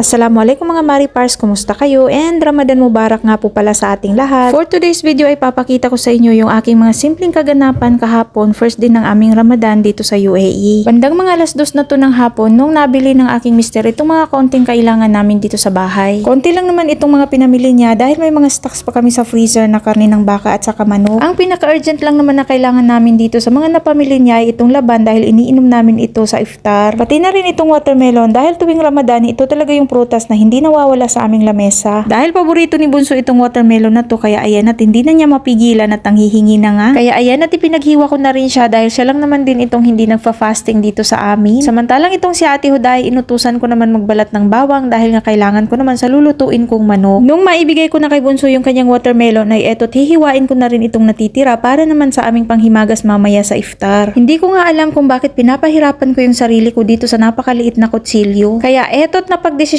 Assalamualaikum mga Maripars, kumusta kayo? And Ramadan Mubarak nga po pala sa ating lahat. For today's video ay papakita ko sa inyo yung aking mga simpleng kaganapan kahapon, first din ng aming Ramadan dito sa UAE. Bandang mga alas dos na to ng hapon nung nabili ng aking mister itong mga konting kailangan namin dito sa bahay. Konti lang naman itong mga pinamili niya dahil may mga stocks pa kami sa freezer na karne ng baka at saka manok. Ang pinaka-urgent lang naman na kailangan namin dito sa mga napamili niya ay itong laban dahil iniinom namin ito sa iftar. Pati na rin itong watermelon dahil tuwing Ramadan ito talaga yung prutas na hindi nawawala sa aming lamesa. Dahil paborito ni Bunso itong watermelon na to kaya ayan at hindi na niya mapigilan at nanghihingi na nga. Kaya ayan at ipinaghiwa ko na rin siya dahil siya lang naman din itong hindi nagfa-fasting dito sa amin. Samantalang itong si Ate Huday inutusan ko naman magbalat ng bawang dahil nga kailangan ko naman sa lulutuin kong manok. Nung maibigay ko na kay Bunso yung kanyang watermelon ay eto hihiwain ko na rin itong natitira para naman sa aming panghimagas mamaya sa iftar. Hindi ko nga alam kung bakit pinapahirapan ko yung sarili ko dito sa napakaliit na kutsilyo. Kaya eto't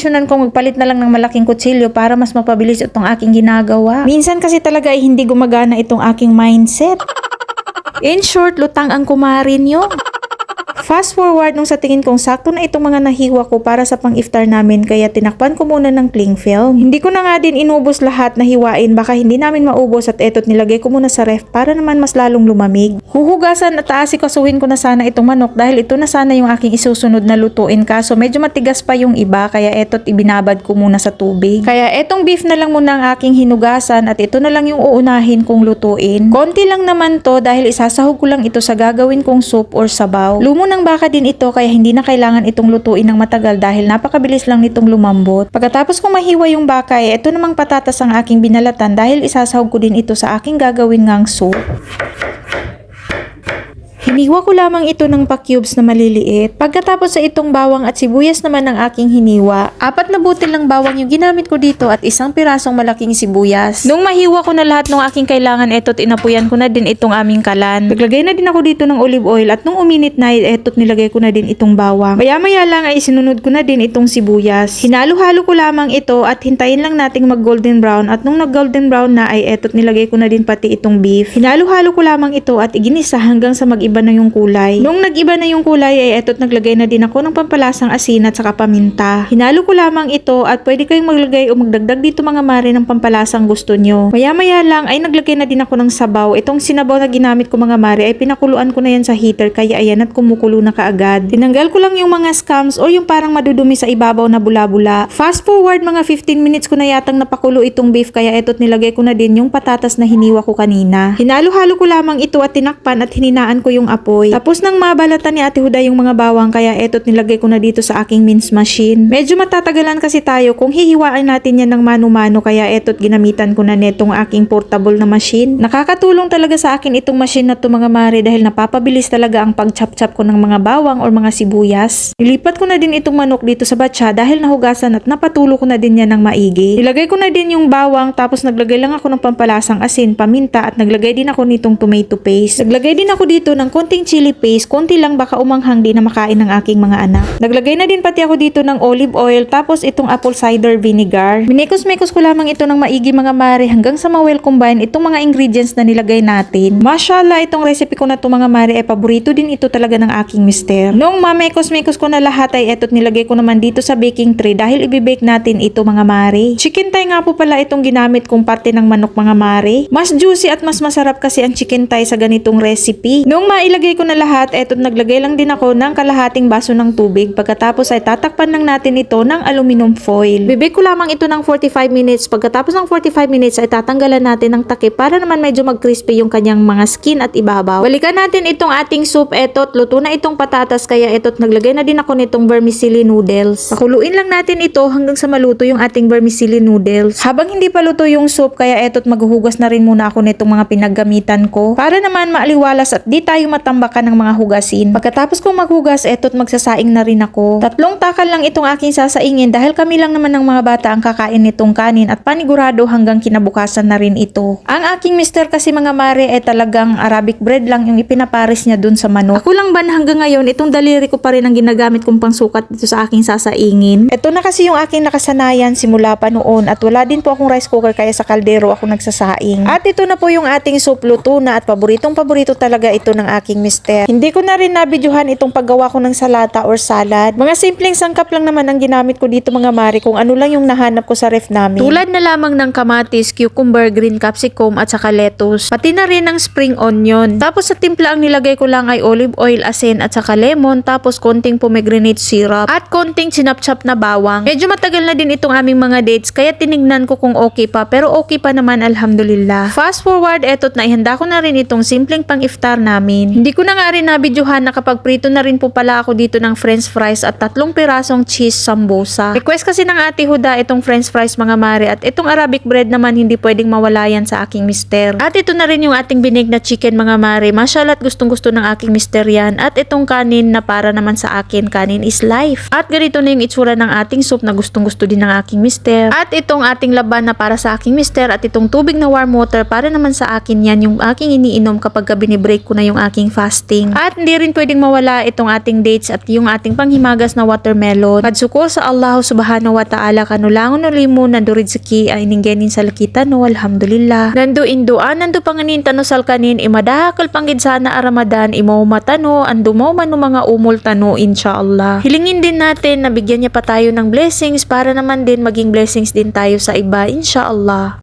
napagdesisyonan kong magpalit na lang ng malaking kutsilyo para mas mapabilis itong aking ginagawa. Minsan kasi talaga ay hindi gumagana itong aking mindset. In short, lutang ang kumarin nyo. Fast forward nung sa tingin kong sakto na itong mga nahiwa ko para sa pang-iftar namin kaya tinakpan ko muna ng cling film. Hindi ko na nga din inubos lahat na hiwain baka hindi namin maubos at etot nilagay ko muna sa ref para naman mas lalong lumamig. Huhugasan at aasikasuhin ko na sana itong manok dahil ito na sana yung aking isusunod na lutuin kaso medyo matigas pa yung iba kaya etot ibinabad ko muna sa tubig. Kaya etong beef na lang muna ang aking hinugasan at ito na lang yung uunahin kong lutuin. Konti lang naman to dahil isasahog ko lang ito sa gagawin kong soup or sabaw. Lumo ng baka din ito kaya hindi na kailangan itong lutuin ng matagal dahil napakabilis lang nitong lumambot. Pagkatapos kong mahiwa yung baka eh, ito namang patatas ang aking binalatan dahil isasahog ko din ito sa aking gagawin ngang soup. Hiniwa ko lamang ito ng pa-cubes na maliliit. Pagkatapos sa itong bawang at sibuyas naman ng aking hiniwa, apat na butil ng bawang yung ginamit ko dito at isang pirasong malaking sibuyas. Nung mahiwa ko na lahat ng aking kailangan, eto't inapuyan ko na din itong aming kalan. Naglagay na din ako dito ng olive oil at nung uminit na, eto't nilagay ko na din itong bawang. Maya-maya lang ay sinunod ko na din itong sibuyas. Hinalo-halo ko lamang ito at hintayin lang nating mag golden brown at nung nag golden brown na ay eto't nilagay ko na din pati itong beef. Hinalo-halo ko lamang ito at iginisa hanggang sa mag-iba na yung kulay. Nung nag-iba na yung kulay ay eto't naglagay na din ako ng pampalasang asin at saka paminta. Hinalo ko lamang ito at pwede kayong maglagay o magdagdag dito mga mare ng pampalasang gusto nyo. Maya-maya lang ay naglagay na din ako ng sabaw. Itong sinabaw na ginamit ko mga mare ay pinakuluan ko na yan sa heater kaya ayan at kumukulo na kaagad. Tinanggal ko lang yung mga scams o yung parang madudumi sa ibabaw na bula-bula. Fast forward mga 15 minutes ko na yatang napakulo itong beef kaya eto't nilagay ko na din yung patatas na hiniwa ko kanina. Hinalo-halo ko lamang ito at tinakpan at hininaan ko yung apoy. Tapos nang mabalatan ni Ate Huda yung mga bawang kaya eto't nilagay ko na dito sa aking mince machine. Medyo matatagalan kasi tayo kung hihiwain natin yan ng mano-mano kaya eto't ginamitan ko na netong aking portable na machine. Nakakatulong talaga sa akin itong machine na to mga mare dahil napapabilis talaga ang pag-chop-chop ko ng mga bawang or mga sibuyas. Nilipat ko na din itong manok dito sa batsa dahil nahugasan at napatulo ko na din yan ng maigi. Nilagay ko na din yung bawang tapos naglagay lang ako ng pampalasang asin, paminta at naglagay din ako nitong tomato paste. Naglagay din ako dito ng konting chili paste, konti lang baka umanghang din na makain ng aking mga anak. Naglagay na din pati ako dito ng olive oil tapos itong apple cider vinegar. Minikos-mikos ko lamang ito ng maigi mga mare hanggang sa ma-well combine itong mga ingredients na nilagay natin. Mashallah, itong recipe ko na to mga mare ay paborito din ito talaga ng aking mister. Nung mamekos-mekos ko na lahat ay eto't nilagay ko naman dito sa baking tray dahil ibibake natin ito mga mare. Chicken thigh nga po pala itong ginamit kong parte ng manok mga mare. Mas juicy at mas masarap kasi ang chicken thigh sa ganitong recipe. Nung mailagay ko na lahat, eto't naglagay lang din ako ng kalahating baso ng tubig. Pagkatapos ay tatakpan lang natin ito ng aluminum foil. Bibake ko lamang ito ng 45 minutes. Pagkatapos ng 45 minutes ay tatanggalan natin ng takip para naman medyo mag-crispy yung kanyang mga skin at ibabaw. Balikan natin itong ating soup. Eto't luto na itong patatas kaya eto't naglagay na din ako nitong vermicelli noodles. Pakuluin lang natin ito hanggang sa maluto yung ating vermicelli noodles. Habang hindi pa luto yung soup kaya eto't maghuhugas na rin muna ako nitong mga pinaggamitan ko para naman maaliwalas at di tayo matambakan ng mga hugasin. Pagkatapos kong maghugas, eto't magsasaing na rin ako. Tatlong takal lang itong aking sasaingin dahil kami lang naman ng mga bata ang kakain nitong kanin at panigurado hanggang kinabukasan na rin ito. Ang aking mister kasi mga mare ay talagang Arabic bread lang yung ipinapares niya dun sa manok. Ako lang ba na hanggang ngayon itong daliri ko pa rin ang ginagamit kong pangsukat dito sa aking sasaingin. Ito na kasi yung aking nakasanayan simula pa noon at wala din po akong rice cooker kaya sa kaldero ako nagsasaing. At ito na po yung ating soup luto na at paboritong paborito talaga ito ng aking mister. Hindi ko na rin nabidyohan itong paggawa ko ng salata or salad. Mga simpleng sangkap lang naman ang ginamit ko dito mga mare kung ano lang yung nahanap ko sa ref namin. Tulad na lamang ng kamatis, cucumber, green capsicum at saka lettuce. Pati na rin ng spring onion. Tapos sa timpla ang nilagay ko lang ay olive oil, asin at saka lemon. Tapos konting pomegranate syrup at konting sinapchap na bawang. Medyo matagal na din itong aming mga dates kaya tinignan ko kung okay pa. Pero okay pa naman alhamdulillah. Fast forward, eto't naihanda ko na rin itong simpleng pang-iftar namin. Hindi ko na nga rin nabidyohan na kapag prito na rin po pala ako dito ng french fries at tatlong pirasong cheese sambosa. Request kasi ng ate Huda itong french fries mga mare at itong Arabic bread naman hindi pwedeng mawala yan sa aking mister. At ito na rin yung ating binig na chicken mga mare. Mashallah at gustong gusto ng aking mister yan. At itong kanin na para naman sa akin, kanin is life. At ganito na yung itsura ng ating soup na gustong gusto din ng aking mister. At itong ating laban na para sa aking mister at itong tubig na warm water para naman sa akin yan yung aking iniinom kapag ka binibreak ko na yung aking fasting. At hindi rin pwedeng mawala itong ating dates at yung ating panghimagas na watermelon. Padsuko sa Allah subhanahu wa ta'ala kanulangon ulimo nandurid sa ki ay ninggenin sa lakita no alhamdulillah. Nando induan nando panganin tano sal kanin imadahakal panggid sana a Ramadan imaw matano ando mo man mga umul tano inshallah. Hilingin din natin na bigyan niya pa tayo ng blessings para naman din maging blessings din tayo sa iba inshallah.